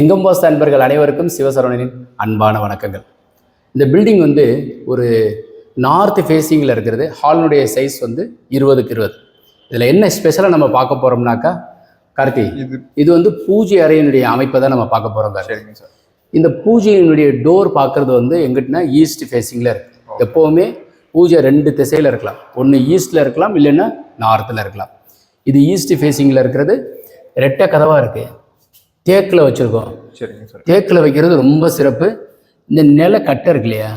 எங்கம்பாஸ் அன்பர்கள் அனைவருக்கும் சிவசரவணனின் அன்பான வணக்கங்கள். இந்த பில்டிங் வந்து ஒரு நார்த் ஃபேஸிங்கில் இருக்கிறது. ஹாலினுடைய சைஸ் வந்து இருபதுக்கு இருபது. இதில் என்ன ஸ்பெஷலாக நம்ம பார்க்க போகிறோம்னாக்கா கார்த்தி இது வந்து பூஜை அறையினுடைய அமைப்பை தான் நம்ம பார்க்க போகிறோம் கார்த்தி. சார். இந்த பூஜையினுடைய டோர் பார்க்குறது வந்து எங்கிட்டனா ஈஸ்ட் ஃபேஸிங்கில் இருக்கு. எப்போவுமே பூஜை ரெண்டு திசையில் இருக்கலாம். ஒன்று ஈஸ்டில் இருக்கலாம் இல்லைன்னா நார்த்தில் இருக்கலாம். இது ஈஸ்ட் ஃபேஸிங்கில் இருக்கிறது. ரெட்டை கதவாக இருக்குது தேக்கில் வச்சுருக்கோம். தேக்கில் வைக்கிறது ரொம்ப சிறப்பு. இந்த நில கட்டை இருக்கு இல்லையா?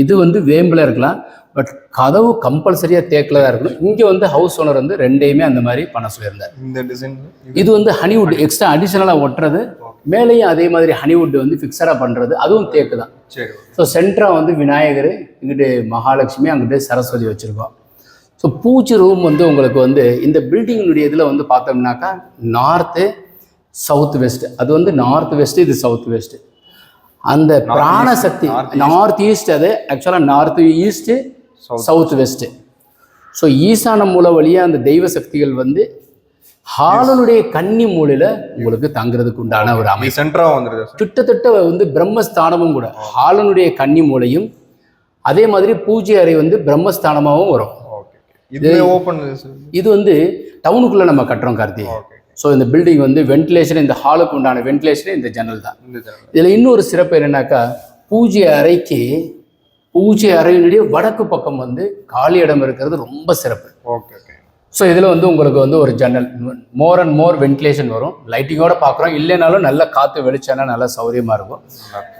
இது வந்து வேம்பில் இருக்கலாம். பட் கதவு கம்பல்சரியாக தேக்கில் தான் இருக்கணும். இங்கே வந்து ஹவுஸ் ஓனர் வந்து ரெண்டையுமே அந்த மாதிரி பண்ண சொல்லியிருந்தார். இந்த டிசைன் இது வந்து ஹனிவுட் எக்ஸ்ட்ரா அடிஷனலாக ஒட்டுறது. மேலேயும் அதே மாதிரி ஹனிவுட் வந்து ஃபிக்ஸடாக பண்ணுறது அதுவும் தேக்கு தான். சரி ஸோ சென்டராக வந்து விநாயகர் இங்கிட்டு மகாலட்சுமி அங்கிட்டு சரஸ்வதி வச்சுருக்கோம். ஸோ பூஜை ரூம் வந்து உங்களுக்கு வந்து இந்த பில்டிங்கினுடைய இதில் வந்து பார்த்தோம்னாக்கா நார்த்து சவுத் வெஸ்ட் அது வந்து நார்த் வெஸ்ட் இது சவுத் வெஸ்ட் அந்த பிராணசக்தி நார்த் ஈஸ்ட் அது ஆக்சுவலாக north east. South west so ஈசான மூல வழியாக அந்த தெய்வ சக்திகள் வந்து ஹாலனுடைய கன்னி மூலையில் உங்களுக்கு தங்குறதுக்கு உண்டான ஒரு அமைப்பு. சென்டராக வந்துருது. கிட்டத்தட்ட வந்து பிரம்மஸ்தானமும் கூட ஹாலனுடைய கன்னி மூலையும் அதே மாதிரி பூஜை அறை வந்து பிரம்மஸ்தானமாகவும் வரும். இது ஓப்பன் இது வந்து டவுனுக்குள்ளே நம்ம கட்டுறோம் கார்த்தி ஸோ இந்த பில்டிங் வந்து வென்டிலேஷன் இந்த ஹாலுக்கு உண்டான வென்டிலேஷன் இந்த ஜன்னல் தான். இதில் இன்னொரு சிறப்பு என்னன்னாக்கா பூஜை அறைக்கு பூஜை அறையினுடைய வடக்கு பக்கம் வந்து காலி இடம் இருக்கிறது ரொம்ப சிறப்பு. ஓகே ஓகே ஸோ இதில் வந்து உங்களுக்கு வந்து ஒரு ஜன்னல் மோர் அண்ட் மோர் வென்டிலேஷன் வரும். லைட்டிங்கோட பார்க்குறோம் இல்லைனாலும் நல்ல காற்று வெளிச்சம்னா நல்லா சௌரியமாக இருக்கும்.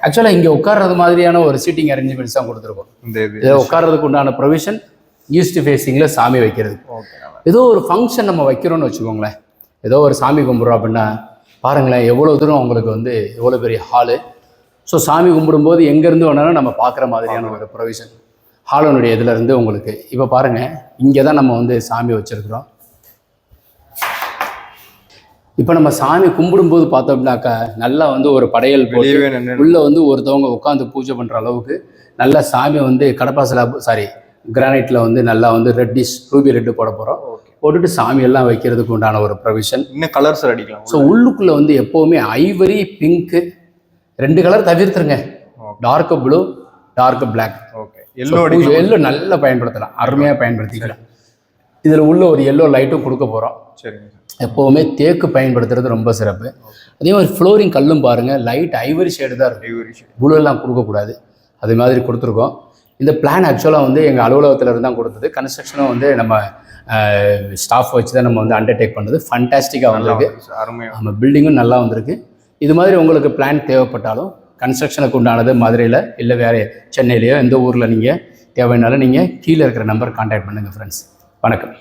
ஆக்சுவலாக இங்கே உட்கார்றது மாதிரியான ஒரு சீட்டிங் அரேஞ்ச்மெண்ட்ஸ் தான் கொடுத்துருக்கோம். இதில் உட்கார்றதுக்கு உண்டான ப்ரொவிஷன் ஈஸ்ட் ஃபேஸிங்கில் சாமி வைக்கிறது ஓகே ஏதோ ஒரு ஃபங்க்ஷன் நம்ம வைக்கிறோம்னு வச்சுக்கோங்களேன். ஏதோ ஒரு சாமி கும்பிட்றோம் அப்படின்னா பாருங்களேன் எவ்வளோ தூரம் உங்களுக்கு வந்து எவ்வளோ பெரிய ஹாலு ஸோ சாமி கும்பிடும்போது எங்கேருந்து வேணாலும் நம்ம பார்க்குற மாதிரியான ஒரு ப்ரொவிஷன் ஹாலனுடைய இதில் இருந்து உங்களுக்கு. இப்போ பாருங்கள் இங்கே தான் நம்ம வந்து சாமி வச்சுருக்குறோம். இப்போ நம்ம சாமி கும்பிடும்போது பார்த்தோம்னாக்கா நல்லா வந்து ஒரு படையல் போட்டு உள்ள வந்து ஒருத்தவங்க உட்காந்து பூஜை பண்ற அளவுக்கு நல்ல சாமி வந்து கடப்பா சிலாப் சாரி கிரானைட்ல வந்து நல்லா வந்து ரெட்டிஷ் ரூபி ரெட்டு போட ஓகே போட்டுட்டு சாமி எல்லாம் வைக்கிறதுக்கு உண்டான ஒரு ப்ரொவிஷன் இன்னும் கலர் சார் அடிக்கலாம். ஸோ உள்ளுக்குள்ள வந்து எப்பவுமே ஐவரி பிங்க்கு ரெண்டு colour தவிர்த்துருங்க. Dark blue dark black okay yellow yellow நல்லா பயன்படுத்தலாம். அருமையாக பயன்படுத்திக்கலாம். இதில் உள்ள ஒரு எல்லோ லைட்டும் கொடுக்க போகிறோம் சரிங்க சார். எப்போவுமே தேக்கு பயன்படுத்துறது ரொம்ப சிறப்பு. அதே மாதிரி ஃப்ளோரிங் கல்லும் பாருங்கள் லைட் ஐவரி ஷேடு தான் இருக்கும். ஐவரி ஷேட் புழுவெல்லாம் கொடுக்கக்கூடாது. அது மாதிரி கொடுத்துருக்கோம். இந்த பிளான் ஆக்சுவலாக வந்து எங்கள் அலுவலகத்தில் இருந்து தான் கொடுத்தது. கன்ஸ்ட்ரக்ஷனும் வந்து நம்ம ஸ்டாஃப் வச்சு தான் நம்ம வந்து அண்டர்டேக் பண்ணது. ஃபண்டாஸ்டிக்காக வந்திருக்கு. அருமையாக நம்ம பில்டிங்கும் நல்லா வந்திருக்கு. இது மாதிரி உங்களுக்கு பிளான் தேவைப்பட்டாலும் கன்ஸ்ட்ரக்ஷனுக்கு உண்டானது மதுரையில் இல்லை வேறு சென்னையிலையோ எந்த ஊரில் நீங்கள் தேவைன்னாலும் நீங்கள் கீழே இருக்கிற நம்பர் கான்டாக்ட் பண்ணுங்கள் ஃப்ரெண்ட்ஸ் வணக்கம்.